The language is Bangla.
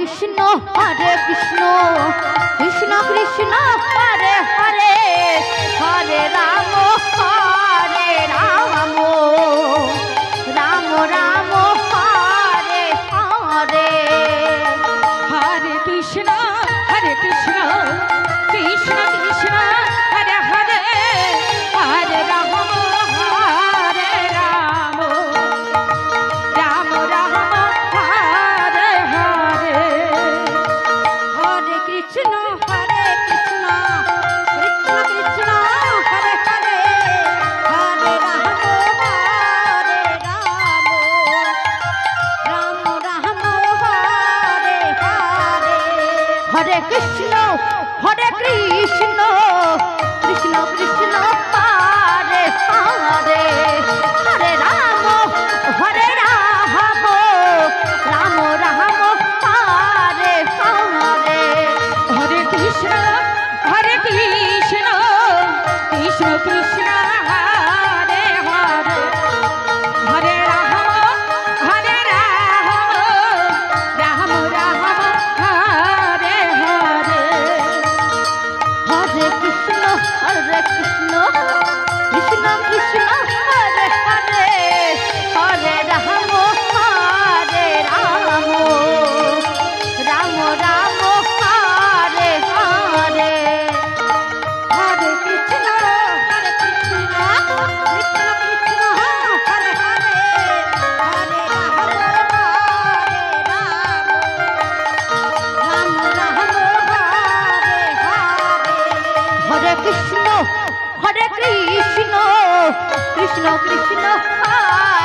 কৃষ্ণ হরে কৃষ্ণ। কৃষ্ণ হরে কৃষ্ণ। কৃষ্ণ কৃষ্ণ কৃষ্ণ